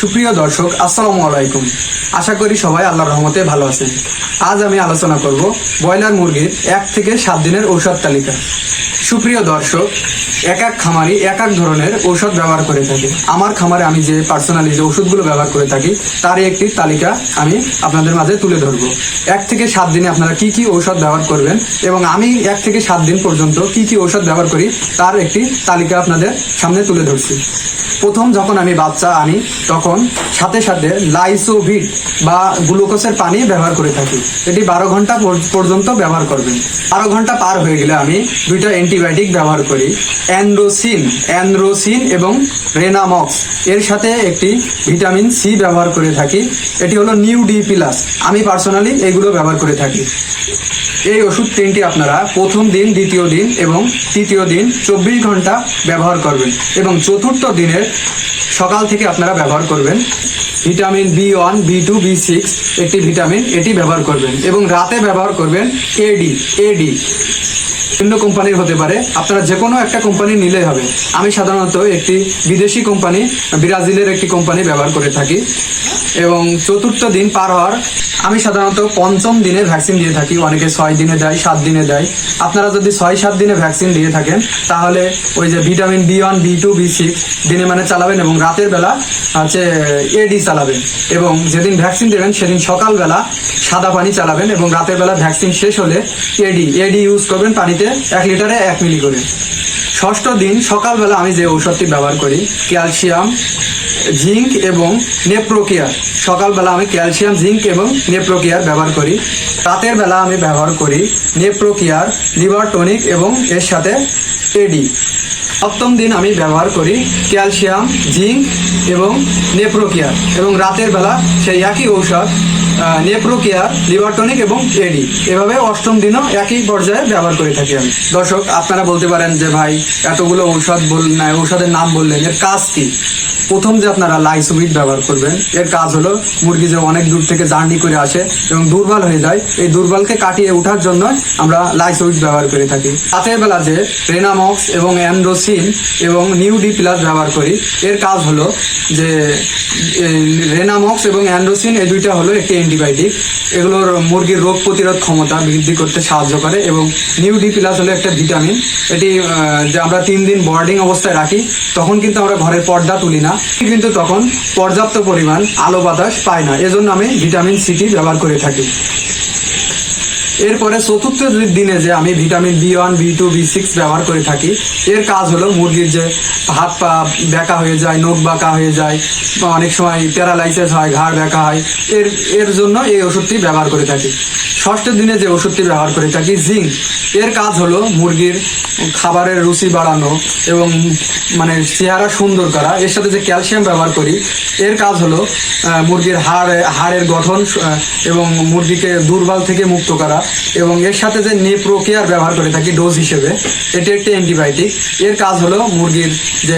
সুপ্রিয় দর্শক, আসসালামু আলাইকুম। আশা করি সবাই আল্লাহর রহমতে ভালো আছেন। আজ আমি আলোচনা করব ব্রয়লার মুরগির এক থেকে সাত দিনের ঔষধ তালিকা। সুপ্রিয় দর্শক, এক এক খামারি এক এক ধরনের ঔষধ ব্যবহার করে থাকে। আমার খামারে আমি যে পার্সোনালি যে ওষুধগুলো ব্যবহার করে থাকি, তারই একটি তালিকা আমি আপনাদের মাঝে তুলে ধরব। এক থেকে সাত দিনে আপনারা কি কি ঔষধ ব্যবহার করবেন এবং আমি এক থেকে সাত দিন পর্যন্ত কি কি ঔষধ ব্যবহার করি, তার একটি তালিকা আপনাদের সামনে তুলে ধরছি। প্রথম যখন আমি বাচ্চা আনি, তখন সাথে সাথে লাইসোভিট বা গ্লুকোজের পানি ব্যবহার করে থাকি। এটি বারো ঘণ্টা পর- পর্যন্ত ব্যবহার করবেন। বারো ঘণ্টা পার হয়ে গেলে আমি দুইটা অ্যান্টিবায়োটিক ব্যবহার করি। অ্যান্ড্রোসিন অ্যান্ড্রোসিন এবং রেনামক্স। এর সাথে একটি ভিটামিন সি ব্যবহার করে থাকি। এটি হলো নিউ ডি প্লাস আমি পার্সোনালি এগুলো ব্যবহার করে থাকি। এই ওষুধ তিনটি আপনারা প্রথম দিন, দ্বিতীয় দিন এবং তৃতীয় দিন চব্বিশ ঘণ্টা ব্যবহার করবেন এবং চতুর্থ দিনের সকাল থেকে আপনারা ব্যবহার করবেন vitamin B one, B two, B six একটি ভিটামিন এটি ব্যবহার করবেন এবং রাতে ব্যবহার করবেন এডি এডি বিভিন্ন কোম্পানির হতে পারে। আপনারা যে কোনো একটা কোম্পানি নিলেই হবে। আমি সাধারণত একটি বিদেশি কোম্পানি, ব্রাজিলের একটি কোম্পানি ব্যবহার করে থাকি। এবং চতুর্থ দিন পার হওয়ার আমি সাধারণত পঞ্চম দিনে ভ্যাকসিন দিয়ে থাকি। অনেকে ছয় দিনে দেয়, সাত দিনে দেয়। আপনারা যদি ছয়, সাত দিনে ভ্যাকসিন দিয়ে থাকেন, তাহলে ওই যে vitamin B one, B two, B six দিনে মানে চালাবেন এবং রাতের বেলা হচ্ছে এডি চালাবেন। এবং যেদিন ভ্যাকসিন দেবেন, সেদিন সকালবেলা সাদা পানি চালাবেন এবং রাতের বেলা ভ্যাকসিন শেষ হলে এডি এডি ইউজ করবেন পানিতে এক লিটারে এক মিলি করে। ষষ্ঠ দিন সকালবেলা আমি যে ঔষধটি ব্যবহার করি, ক্যালসিয়াম, জিঙ্ক এবং নেপ্রোকেয়ার। সকালবেলা আমি ক্যালসিয়াম, জিঙ্ক এবং নেপ্রোকেয়ার ব্যবহার করি। রাতের বেলা আমি ব্যবহার করি নেপ্রোকেয়ার, লিভার টনিক এবং এর সাথে এডি। সপ্তম দিন আমি ব্যবহার করি ক্যালসিয়াম, জিঙ্ক এবং নেপ্রোকিয়ার এবং রাতের বেলা সেই একই ঔষধ নেপ্রোকিয়ার লিভারটনিক এবং এডি এভাবে অষ্টম দিনও একই পর্যায়ে ব্যবহার করে থাকি আমি। দর্শক, আপনারা বলতে পারেন যে ভাই, এতগুলো ঔষধ বল ঔষধের নাম বললেন, এর কাজ কি? প্রথম যে আপনারা লাইসোভিট ব্যবহার করবেন, এর কাজ হলো মুরগি যে অনেক দূর থেকে জার্নি করে আসে এবং দুর্বল হয়ে যায়, এই দুর্বলকে কাটিয়ে ওঠার জন্য আমরা লাইসোভিট ব্যবহার করে থাকি। রাতের বেলা যে রেনামক্স এবং অ্যান্ড্রোসিন এবং নিউ ডি প্লাস ব্যবহার করি, এর কাজ হলো যে রেনামক্স এবং অ্যান্ড্রোসিন এই দুইটা হলো একটি অ্যান্টিবায়োটিক এগুলোর মুরগির রোগ প্রতিরোধ ক্ষমতা বৃদ্ধি করতে সাহায্য করে এবং নিউ ডি প্লাস হলো একটা ভিটামিন এটি যে আমরা তিন দিন বোর্ডিং অবস্থায় রাখি, তখন কিন্তু আমরা ঘরের পর্দা তুলি না। কিন্তু তখন পর্যাপ্ত পরিমাণ আলো বাতাস পায় না। এজন্য আমি ভিটামিন সিটি ব্যবহার করে থাকি। এরপরে চতুর্থ দিনে যে আমি vitamin B one, B two, B six ব্যবহার করে থাকি, এর কাজ হলো মুরগির যে হাত পা ব্যাকা হয়ে যায়, নখ বাঁকা হয়ে যায়, অনেক সময় প্যারালাইসিস হয়, ঘাড় ব্যাকা হয়, এর এর জন্য এই ওষুধটি ব্যবহার করে থাকি। ষষ্ঠ দিনে যে ওষুধটি ব্যবহার করে থাকি, জিঙ্ক। এর কাজ হলো মুরগির খাবারের রুচি বাড়ানো এবং মানে চেহারা সুন্দর করা। এর সাথে যে ক্যালসিয়াম ব্যবহার করি, এর কাজ হলো মুরগির হাড়, হাড়ের গঠন এবং মুরগিকে দুর্বল থেকে মুক্ত করা। এবং এর সাথে যে নেপ্রোকেয়ার ব্যবহার করে থাকি ডোজ হিসেবে, এটি একটি অ্যান্টিবায়োটিক এর কাজ হলো মুরগির যে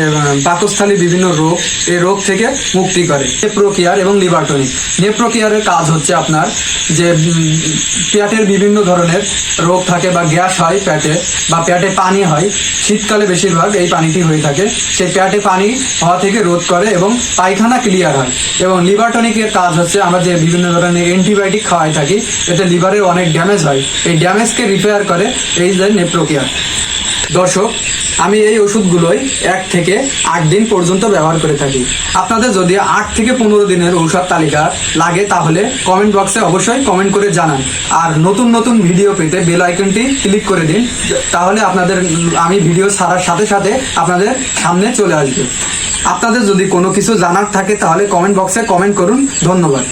পাকস্থলী বিভিন্ন রোগ, এই রোগ থেকে মুক্তি করে। নেপ্রোকেয়ার এবং লিভারটনিক নেপ্রোকেয়ারের কাজ হচ্ছে আপনার যে পেটের বিভিন্ন ধরনের রোগ থাকে বা গ্যাস হয় পেটে বা পেটে পানি হয়, শীতকালে বেশিরভাগ এই পানিটি হয়ে থাকে। সেই পেটে পানি হওয়া থেকে রোধ করে এবং পায়খানা ক্লিয়ার হয়। এবং লিভার টনিকের কাজ হচ্ছে আমরা যে বিভিন্ন ধরনের অ্যান্টিবায়োটিক খাওয়াই থাকি, এতে লিভারের অনেক ড্যামেজ হয় এই ড্যামেজকে রিপেয়ার করে এই যে নেপ্রোকেয়ার দর্শক, আমি এই ওষুধগুলোই এক থেকে আট দিন পর্যন্ত ব্যবহার করে থাকি। আপনাদের যদি আট থেকে পনেরো দিনের ঔষধ তালিকা লাগে, তাহলে কমেন্ট বক্সে অবশ্যই কমেন্ট করে জানান। আর নতুন নতুন ভিডিও পেতে বেল আইকনটি ক্লিক করে দিন, তাহলে আপনাদের, আমি ভিডিও ছাড়ার সাথে সাথে আপনাদের সামনে চলে আসবে। আপনাদের যদি কোনো কিছু জানার থাকে, তাহলে কমেন্ট বক্সে কমেন্ট করুন। ধন্যবাদ।